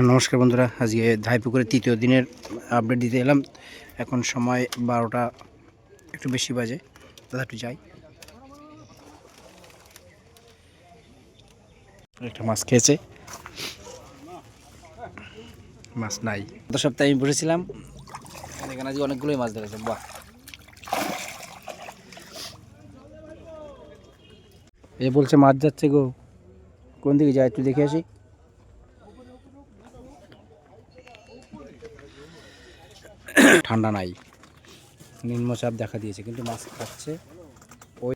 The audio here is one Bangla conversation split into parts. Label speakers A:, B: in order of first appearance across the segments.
A: নমস্কার বন্ধুরা, আজকে ধাইপুকুরের তৃতীয় দিনের আপডেট দিতে এলাম। এখন সময় বারোটা, একটু বেশি বাজে, দাদা একটু যাই। একটা মাছ খেয়েছে। মাছ নাই। গত সপ্তাহে আমি বসেছিলাম, এখানে আজকে অনেকগুলোই মাছ ধরেছে, বাহ। এ বলছে মাছ যাচ্ছে গো, কোন দিকে যায় একটু দেখে আসি। ঠান্ডা নাই। নিম্নচাপ দেখা দিয়েছে, কিন্তু মাছ খাচ্ছে ওই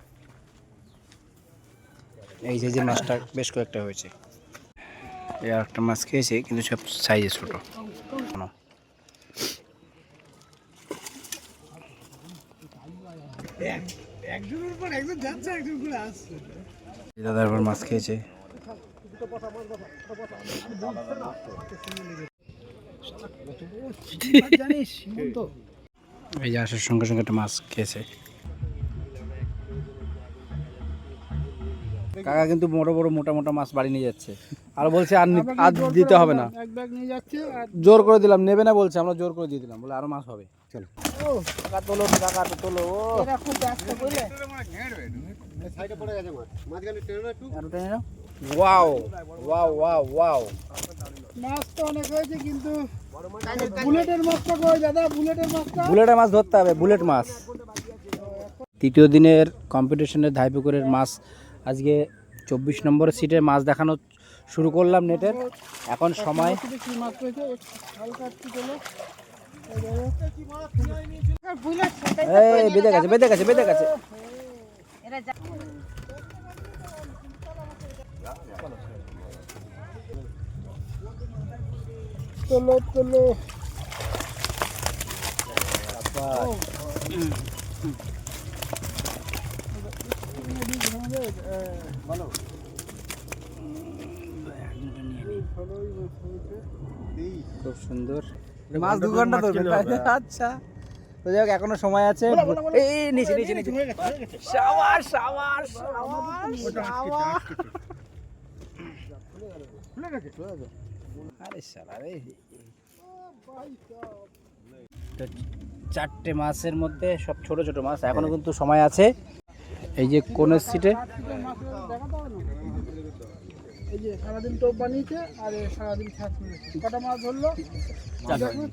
A: এই যে মাছটা বেশ কয়েকটা হয়েছে। এই আর একটা মাছ খেয়েছে কিন্তু সব সাইজে ছোট। দাদার এবার মাছ খেয়েছে। এই যে আসার সঙ্গে সঙ্গে একটা মাছ খেয়েছে। কাকা কিন্তু বড় বড় মোটা মোটা মাছ বাড়ি নিয়ে যাচ্ছে। আর বলছে আর আর দিতে হবে না।
B: এক ব্যাগ নিয়ে যাচ্ছে আর
A: জোর করে দিলাম নেবে না বলছে আমরা জোর করে দিয়ে দিলাম। বলে আরও মাছ হবে। চলো।
B: ও
A: টাকা তোলো টাকা তো তোলো। ও
B: এরা খুব ব্যস্ত বুঝলে
A: আরও টেনে নাও ওয়াও ওয়াও ওয়াও ওয়াও
B: মাছ তো অনেক হয়েছে কিন্তু বুলেটের মাছটা কই দাদা? বুলেটের মাছটা?
A: বুলেটের মাছ ধরতে হবে বুলেট মাছ। তৃতীয় দিনের কম্পিটিশনের ধাইপুকুরের মাছ আজকে চব্বিশ নম্বর সিটের মাছ দেখানো শুরু করলাম নেটের। এখন সময় এই বেঁধে গেছে বেঁধে গেছে বেঁধে গেছে।
B: তোলো তোলো
A: খুব সুন্দর। মাছ দু ঘণ্টা ধরবে আচ্ছা। তো যাই হোক এখনও সময় আছে। এই নিচে নিচে নিচে। সাবাস সাবাস সাবাস আরে শালা রে। তো চারটে মাছের মধ্যে সব ছোট ছোট মাছ এখনও কিন্তু সময় আছে। এই যে কোনের সিটে।
B: এই যে সারাদিন টোপ বানিয়েছে আর সারাদিন ছাঁচ কটা মাছ ধরলো?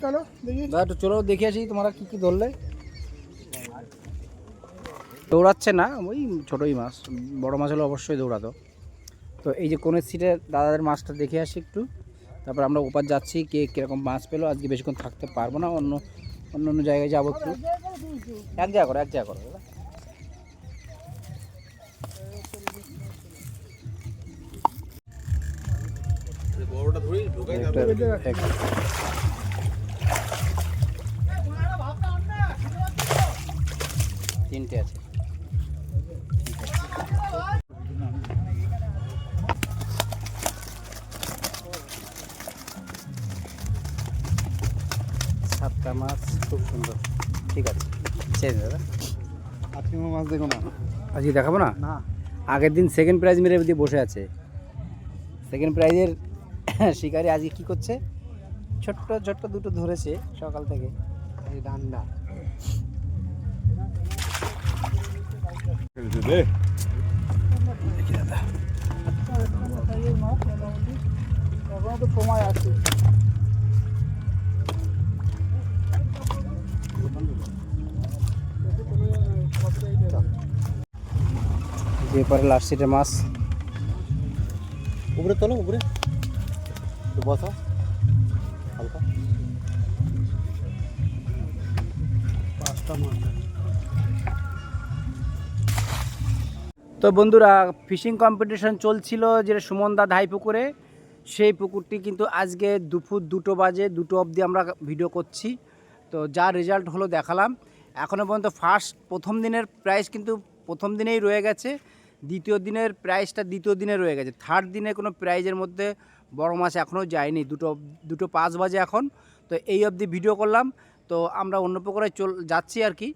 B: চলো দেখি।
A: দাদা চলো দেখে আসি তোমরা কি কি ধরলে। দৌড়াচ্ছে না ওই ছোটোই মাছ। বড় মাছ হলে অবশ্যই দৌড়াতো। তো এই যে কোনের সিটে দাদাদের মাছটা দেখে আসি একটু। তারপর আমরা ওপার যাচ্ছি কে কীরকম মাছ পেল আজকে বেশিক্ষণ থাকতে পারব না অন্য অন্য অন্য জায়গায় যাব একটু। এক জায়গা করো এক জায়গা করো দাদা। একটা- এক- তিনটে আছে। সাতটা মাছ খুব সুন্দর। ঠিক আছে। ছেড়ে দাদা।
B: আজকে মাছ দেখো না?
A: আজকে দেখাবো না?
B: না।
A: আগের দিন সেকেন্ড প্রাইজ মেরে দিয়ে বসে আছে। সেকেন্ড প্রাইজের শিকারি আজকে কি করছে? ছোট্ট ছোট্ট দুটো ধরেছে সকাল থেকে।
B: এই ডান্ডা।
A: দেখি দাদা।
B: এখনও তো সময় আছে।
A: যে পরে লাস্ট সিটে মাছ।
B: উপরে তোলো উপরে। বসো। হালকা। পাঁচটা মাছ
A: তো বন্ধুরা ফিশিং কম্পিটিশন চলছিল যেটা সুমনদা ধাই পুকুরে। সেই পুকুরটি কিন্তু আজকে দুপুর দুটো বাজে দুটো অবধি আমরা ভিডিও করছি। তো যা রেজাল্ট হলো দেখালাম। এখনও পর্যন্ত ফার্স্ট প্রথম দিনের প্রাইস কিন্তু প্রথম দিনেই রয়ে গেছে। দ্বিতীয় দিনের প্রাইসটা দ্বিতীয় দিনে রয়ে গেছে। থার্ড দিনে কোনো প্রাইজের মধ্যে বড় মাছ এখনও যায়নি। দুটো দুটো পাঁচ বাজে এখন। তো এই অবধি ভিডিও করলাম। তো আমরা অন্য পুকুরে চল, যাচ্ছি আর কি।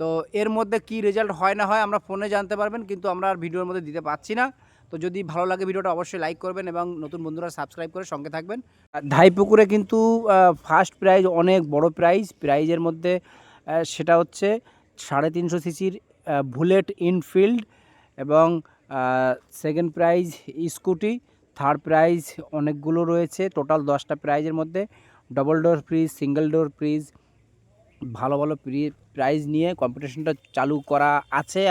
A: তো এর মধ্যে কি রেজাল্ট হয় না হয় আমরা ফোনে জানতে পারবেন, কিন্তু আমরা আর ভিডিওর মধ্যে দিতে পারছি না। তো যদি ভালো লাগে ভিডিওটা অবশ্যই লাইক করবেন এবং নতুন বন্ধুরা সাবস্ক্রাইব করে সঙ্গে থাকবেন। আর ধাইপুকুরে কিন্তু ফার্স্ট প্রাইজ অনেক বড় প্রাইজ প্রাইজের মধ্যে সেটা হচ্ছে সাড়ে তিনশো সিসির বুলেট ইনফিল্ড এবং second prize scooty third prize অনেকগুলো রয়েছে টোটাল দশটা প্রাইজের মধ্যে double door fridge single door fridge ভালো ভালো প্রাইজ নিয়ে কম্পিটিশনটা চালু করা আছে।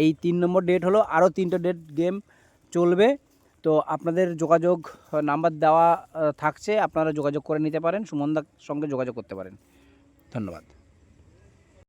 A: এই তিন নম্বর ডেট হলো আরও তিনটে ডেট গেম চলবে। তো আপনাদের যোগাযোগ নাম্বার দেওয়া থাকছে, আপনারা যোগাযোগ করে নিতে পারেন সুমনদার সঙ্গে যোগাযোগ করতে পারেন। ধন্যবাদ।